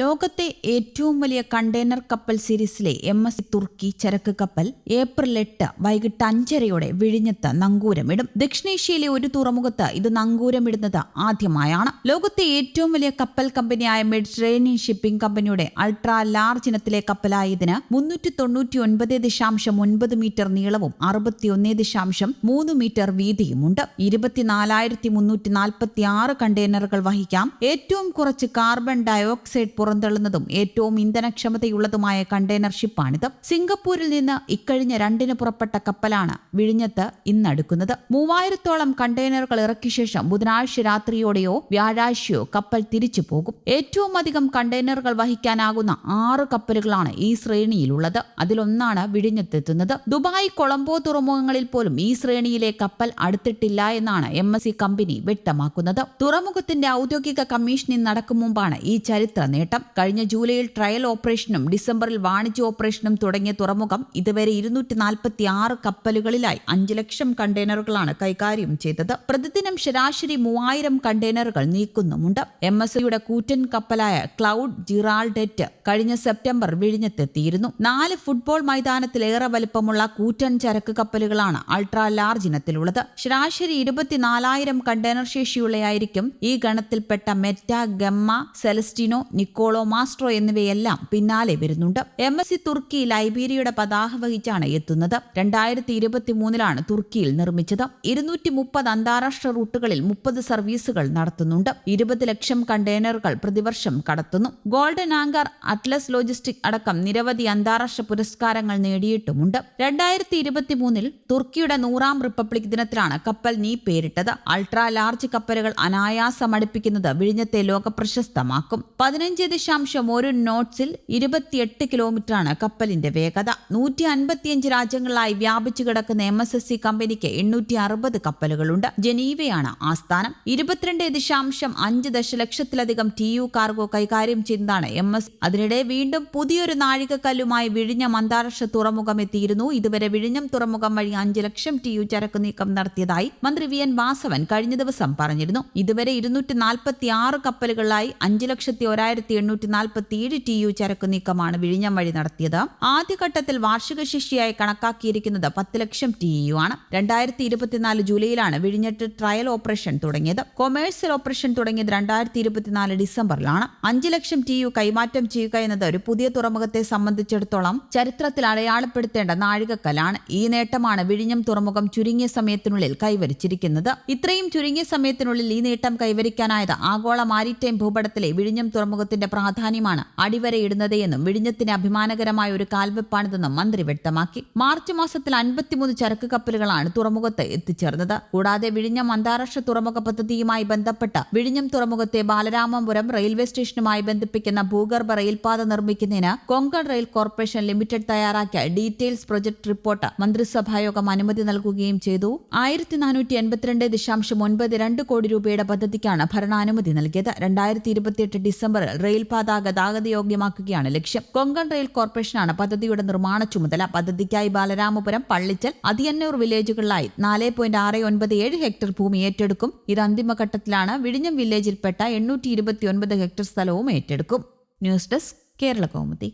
ലോകത്തെ ഏറ്റവും വലിയ കണ്ടെയ്നർ കപ്പൽ സീരീസിലെ എം എസ് തുർക്കി ചരക്ക് കപ്പൽ ഏപ്രിൽ എട്ട് വൈകിട്ട് അഞ്ചരയോടെ വിഴിഞ്ഞത്ത് നങ്കൂരമിടും. ദക്ഷിണേഷ്യയിലെ ഒരു തുറമുഖത്ത് ഇത് നങ്കൂരമിടുന്നത് ആദ്യമായാണ്. ലോകത്തെ ഏറ്റവും വലിയ കപ്പൽ കമ്പനിയായ മെഡിറ്ററേനിയൻ ഷിപ്പിംഗ് കമ്പനിയുടെ അൾട്രാ ലാർജ് ഇനത്തിലെ കപ്പലായതിന് മുന്നൂറ്റി തൊണ്ണൂറ്റി ഒൻപത് ദശാംശം ഒൻപത് മീറ്റർ നീളവും അറുപത്തിയൊന്ന് ദശാംശം മൂന്ന് മീറ്റർ വീതിയുമുണ്ട്. ഇരുപത്തിനാലായിരത്തി മുന്നൂറ്റി നാൽപ്പത്തി ആറ് കണ്ടെയ്നറുകൾ വഹിക്കാം. ഏറ്റവും കുറച്ച് കാർബൺ ഡയോക്സൈഡ് പുറന്തള്ളുന്നതും ഏറ്റവും ഇന്ധനക്ഷമതയുള്ളതുമായ കണ്ടെയ്നർ ഷിപ്പാണിത് സിംഗപ്പൂരിൽ നിന്ന് ഇക്കഴിഞ്ഞ രണ്ടിന് പുറപ്പെട്ട കപ്പലാണ് വിഴിഞ്ഞത്ത് ഇന്നടുക്കുന്നത് മൂവായിരത്തോളം കണ്ടെയ്നറുകൾ ഇറക്കിയ ശേഷം ബുധനാഴ്ച രാത്രിയോടെയോ വ്യാഴാഴ്ചയോ കപ്പൽ തിരിച്ചു പോകും. ഏറ്റവും അധികം കണ്ടെയ്നറുകൾ വഹിക്കാനാകുന്ന ആറ് കപ്പലുകളാണ് ഈ ശ്രേണിയിലുള്ളത്. അതിലൊന്നാണ് വിഴിഞ്ഞത്തെത്തുന്നത് ദുബായ് കൊളംബോ തുറമുഖങ്ങളിൽ പോലും ഈ ശ്രേണിയിലെ കപ്പൽ അടുത്തിട്ടില്ല എന്നാണ് എം എസ് സി കമ്പനി വ്യക്തമാക്കുന്നത്. തുറമുഖത്തിന്റെ ഔദ്യോഗിക കമ്മീഷനിങ് നടക്കും മുമ്പാണ് ഈ ചരിത്ര നേട്ടം. കഴിഞ്ഞ ജൂലൈയിൽ ട്രയൽ ഓപ്പറേഷനും ഡിസംബറിൽ വാണിജ്യ ഓപ്പറേഷനും തുടങ്ങിയ തുറമുഖം ഇതുവരെ ഇരുന്നൂറ്റി നാൽപ്പത്തി ആറ് കപ്പലുകളിലായി അഞ്ചു ലക്ഷം കണ്ടെയ്നറുകളാണ് കൈകാര്യം ചെയ്തത്. പ്രതിദിനം ശരാശരി മൂവായിരം കണ്ടെയ്നറുകൾ നീക്കുന്നുമുണ്ട്. എം എസ് സിയുടെ കൂറ്റൻ കപ്പലായ ക്ലൗഡ് ജിറാൾഡെറ്റ് കഴിഞ്ഞ സെപ്റ്റംബർ വിഴിഞ്ഞത്തെത്തിയിരുന്നു. നാല് ഫുട്ബോൾ മൈതാനത്തിലേറെ വലുപ്പമുള്ള കൂറ്റൻ ചരക്ക് കപ്പലുകളാണ് അൾട്രാ ലാർജ് ഇനത്തിലുള്ളത്. ശരാശരി ഇരുപത്തിനാലായിരം കണ്ടെയ്നർ ശേഷിയുള്ളയായിരിക്കും ഈ ഗണത്തിൽപ്പെട്ട മെറ്റ ഗമ്മ സെലസ്റ്റിനോ നിക്കോളോ മാസ്ട്രോ എന്നിവയെല്ലാം പിന്നാലെ വരുന്നുണ്ട്. എം എസ് സി തുർക്കി ലൈബീരിയയുടെ പതാക വഹിച്ചാണ് എത്തുന്നത്. രണ്ടായിരത്തി ഇരുപത്തി മൂന്നിലാണ് തുർക്കിയിൽ നിർമ്മിച്ചത്. ഇരുന്നൂറ്റി മുപ്പത് അന്താരാഷ്ട്ര റൂട്ടുകളിൽ മുപ്പത് സർവീസുകൾ നടത്തുന്നുണ്ട്. ഇരുപത് ലക്ഷം കണ്ടെയ്നറുകൾ പ്രതിവർഷം കടത്തുന്നു. ഗോൾഡൻ ആങ്കർ അറ്റ്ലസ് ലോജിസ്റ്റിക് അടക്കം നിരവധി അന്താരാഷ്ട്ര പുരസ്കാരങ്ങൾ നേടിയിട്ടുമുണ്ട്. രണ്ടായിരത്തി ഇരുപത്തി മൂന്നിൽ തുർക്കിയുടെ നൂറാം റിപ്പബ്ലിക് ദിനത്തിലാണ് കപ്പൽ നീ പേരിട്ടത്. അൾട്രാ ലാർജ് കപ്പലുകൾ അനായാസം അടുപ്പിക്കുന്നത് വിഴിഞ്ഞത്തെ ലോകപ്രശസ്തമാക്കും. പതിനഞ്ച് ദശാംശം ഒരു നോട്ട്സിൽ ഇരുപത്തിയെട്ട് കിലോമീറ്ററാണ് കപ്പലിന്റെ വേഗത. നൂറ്റി അൻപത്തിയഞ്ച് രാജ്യങ്ങളിലായി വ്യാപിച്ചു കിടക്കുന്ന എം എസ് എസ് സി കമ്പനിക്ക് എണ്ണൂറ്റി അറുപത് കപ്പലുകളുണ്ട്. ജനീവയാണ് ആസ്ഥാനം. ഇരുപത്തിരണ്ട് ദശാംശം അഞ്ച് ദശലക്ഷത്തിലധികം ടി യു കാർഗോ കൈകാര്യം ചെയ്യുന്നതാണ് എം എസ് അതിനിടെ വീണ്ടും പുതിയൊരു നാഴികക്കല്ലുമായി വിഴിഞ്ഞം അന്താരാഷ്ട്ര തുറമുഖം എത്തിയിരുന്നു. ഇതുവരെ വിഴിഞ്ഞം തുറമുഖം വഴി അഞ്ച് ലക്ഷം ടി യു ചരക്ക് നീക്കം നടത്തിയതായി മന്ത്രി വി എൻ വാസവൻ കഴിഞ്ഞ ദിവസം പറഞ്ഞിരുന്നു. ഇതുവരെ ഇരുന്നൂറ്റി നാൽപ്പത്തി ആറ് കപ്പലുകളിലായി അഞ്ച് ലക്ഷത്തി ഒരായിരത്തി എണ്ണൂറ്റി നാൽപ്പത്തി ഏഴ് ടി യു ചരക്ക് നീക്കമാണ് വിഴിഞ്ഞം വഴി നടത്തിയത്. ആദ്യഘട്ടത്തിൽ വാർഷിക ശിഷ്യായി കണക്കാക്കിയിരിക്കുന്നത് പത്ത് ലക്ഷം ടി യു ആണ്. രണ്ടായിരത്തി ഇരുപത്തിനാല് ജൂലൈയിലാണ് വിഴിഞ്ഞിട്ട് ട്രയൽ ഓപ്പറേഷൻ തുടങ്ങിയത്. കൊമേഴ്സ്യൽ ഓപ്പറേഷൻ തുടങ്ങിയത് രണ്ടായിരത്തി ഇരുപത്തിനാല് ഡിസംബറിലാണ്. അഞ്ച് ലക്ഷം ടി യു കൈമാറ്റം ചെയ്യുക എന്നത് ഒരു പുതിയ തുറമുഖത്തെ സംബന്ധിച്ചിടത്തോളം ചരിത്രത്തിൽ അടയാളപ്പെടുത്തേണ്ട നാഴികക്കല്ലാണ്. ഈ നേട്ടമാണ് വിഴിഞ്ഞം തുറമുഖം ചുരുങ്ങിയ സമയത്തിനുള്ളിൽ കൈവരിച്ചിരിക്കുന്നത്. ഇത്രയും ചുരുങ്ങിയ സമയത്തിനുള്ളിൽ ഈ നേട്ടം കൈവരിക്കാനായത് ആഗോള മാരിടൈം ഭൂപടത്തിലെ വിഴിഞ്ഞം തുറമുഖത്തിന്റെ പ്രാധാന്യമാണ് അടിവരയിടുന്നത് എന്നും വിഴിഞ്ഞത്തിന് അഭിമാനകരമായ ഒരു കാൽവെപ്പാണിതെന്നും മന്ത്രി വ്യക്തമാക്കി. മാർച്ച് മാസത്തിൽ അൻപത്തിമൂന്ന് ചരക്ക് കപ്പലുകളാണ് തുറമുഖത്ത് എത്തിച്ചേർന്നത്. കൂടാതെ വിഴിഞ്ഞം അന്താരാഷ്ട്ര തുറമുഖ പദ്ധതിയുമായി ബന്ധപ്പെട്ട വിഴിഞ്ഞം തുറമുഖത്തെ ബാലരാമപുരം റെയിൽവേ സ്റ്റേഷനുമായി ബന്ധിപ്പിക്കുന്ന ഭൂഗർഭ റെയിൽപാത നിർമ്മിക്കുന്നതിന് കൊങ്കൺ റെയിൽ കോർപ്പറേഷൻ ലിമിറ്റഡ് തയ്യാറാക്കിയ ഡീറ്റെയിൽസ് പ്രൊജക്ട് റിപ്പോർട്ട് മന്ത്രിസഭായോഗം അനുമതി നൽകുകയും ചെയ്തു. ആയിരത്തി നാനൂറ്റി എൺപത്തിരണ്ട് ദശാംശം ഒൻപത് രണ്ട് കോടി രൂപയുടെ പദ്ധതിക്കാണ് ഭരണാനുമതി നൽകിയത്. രണ്ടായിരത്തി ഇരുപത്തിയെട്ട് ഡിസംബറിൽ റെയിൽപാത ഗതാഗതയോഗ്യമാക്കുകയാണ് ലക്ഷ്യം. കൊങ്കൺ റെയിൽ കോർപ്പറേഷനാണ് പദ്ധതിയുടെ നിർമ്മാണ ചുമതല. പദ്ധതിക്കായി ബാലരാമപുരം പള്ളിച്ചൽ അതിയന്നൂർ വില്ലേജുകളിലായി നാല് പോയിന്റ് ആറ് ഒൻപത് ഏഴ് ഹെക്ടർ ഭൂമി ഏറ്റെടുക്കും. ഇത് അന്തിമഘട്ടത്തിലാണ് വിഴിഞ്ഞം വില്ലേജിൽപ്പെട്ട എണ്ണൂറ്റി ഇരുപത്തി ഒൻപത് ഹെക്ടർ സ്ഥലവും ഏറ്റെടുക്കും. News desk Kerala Kaumudi